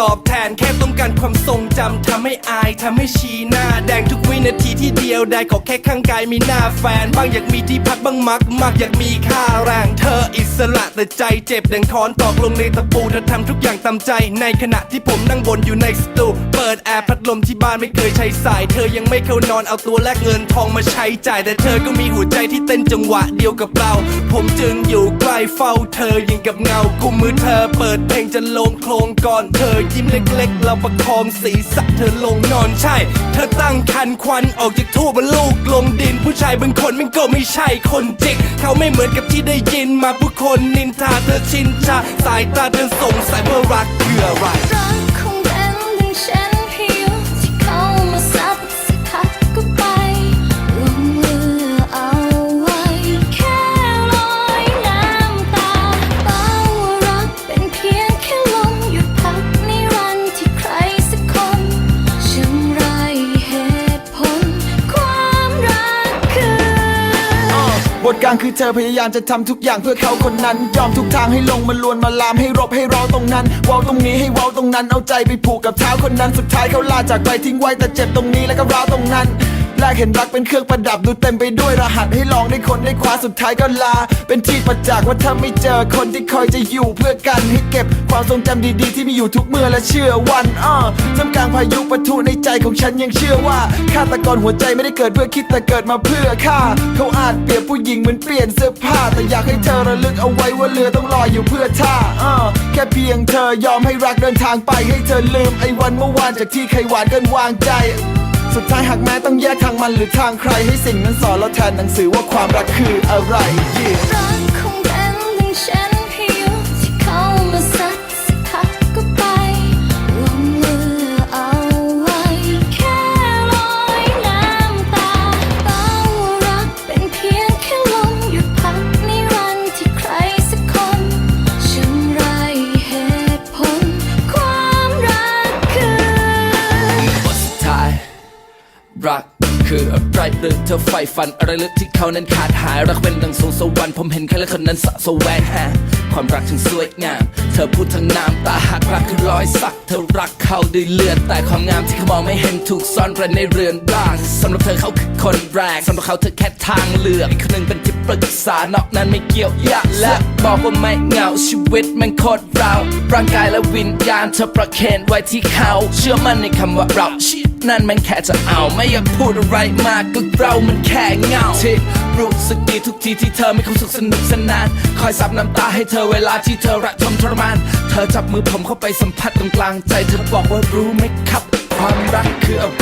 ตอบแทนแค่ต้องการความทรงจำทำให้อายทำให้ชีหน้า แดงทุกวินาทีที่เดียวได้ขอแค่ข้างกายมีหน้าแฟนบ้างอยากมีที่พักบ้างมัก มักอยากมีค่าแรงเธออี สระแต่ใจเจ็บดังค้อนตอกลงในตะปูเธอทำทุกอย่างตามใจ ในขณะที่ผมนั่งบนอยู่ในสตูเปิดแอร์พัดลมที่บ้านไม่เคยใช้สาย เธอยังไม่เข้านอนเอาตัวแลกเงินทองมาใช้จ่าย แต่เธอก็มีหัวใจที่เต้นจังหวะเดียวกับเรา ผมจึงอยู่ใกล้เฝ้าเธอยิงกับเงากุมมือเธอ เปิดเพลงจะลงโครงก่อนเธอยิ้มเล็กๆเราประคองศีรษะเธอลงนอนใช่ เธอตั้งคันควันออกจากทูบรรลูกลงดิน ผู้ชายบางคนมันก็ไม่ใช่คนจริงเขาไม่เหมือนกับที่ได้ยินมาผู้คนนินทาเธอชินชาสายตาเดินสงสัยว่ารักคืออะไร ทกลางคือเธอพยายามจะทำทุกอย่างเพื่อเขาคนนั้น ยอมทุกทางให้ลงมาลวนมาลามให้รบให้เราตรงนั้นเว้าตรงนี้ให้เว้าตรงนั้นเอาใจไปผูกกับเท้าคนนั้นสุดท้ายเขาลาจากไปทิ้งไว้แต่เจ็บตรงนี้แล้วก็ร้าวตรงนั้นแรกเห็นรักเป็นเครื่องประดับดูเต็มไปด้วยรหัสให้ลองได้คนได้คว้าสุดท้ายก็ลา เป็นที่ประจักษ์ว่าถ้าไม่เจอคนที่คอยจะอยู่เพื่อกันให้ บ ความทรงจำดีๆ ที่มีอยู่ทุกเมื่อและเชื่อวันอ้อท่ากลางพายุปะทุในใจของฉันยังเชื่อว่าฆาตกรหัวใจไม่ได้เกิดเพื่อคิดแต่เกิดมาเพื่อฆ่าเขาอาจเปรียบผู้หญิงเหมือนเปลี่ยนเสื้อผ้า แต่อยากให้เธอระลึกเอาไว้ว่าเรือต้องลอยอยู่เพื่อท่าอ้อแค่เพียงเธอยอมให้รักเดินทางไปให้เธอลืมไอ้วันเมื่อวานจากที่เคยหวานกันวางใจสุดท้ายหากแม้ต้องแยกทางมันหรือทางใครให้สิ่งนั้นสอนเราแทนหนังสือว่าความรักคืออะไร yeah. รักคืออะไรหรือเธอใฝ่ฝันอะไรลึกที่เขานั้นขาดหายรักเป็นดังสวงสวรรค์ผมเห็นใครและคนนั้นสะสวงหาความรักช่างสวยงาม เธอพูดทั้งน้ำตาหากรักคือรอยสัก เธอรักเขาด้วยเลือด แต่ความงามที่เขามองไม่เห็นถูกซ่อนไว้ในเรือนร่างสำหรับเธอเขาคือคนแรกสำหรับเขาเธอแค่ทางเลือกอีกคนหนึ่งเป็นที่ปรึกษานอกนั้นไม่เกี่ยวยากและบอกว่าไม่เหงาชีวิตมันโคตรเราร่างกายและวิญญาณเธอประเคนไว้ที่เขา เชื่อมั่นในคำว่าเรา นั่นมันแค่จะเอาไม่อยากพูดอะไรมากก็เรามันแค่เงาที่รู้สึกดีทุกทีที่เธอไม่คงสุขสนุกสนาน คอยซับน้ำตาให้เธอเวลาที่เธอระทมทรมาน เธอจับมือผมเข้าไปสัมผัสตรงกลางใจ เธอบอกว่ารู้ไหมครับ ความรักคืออะไร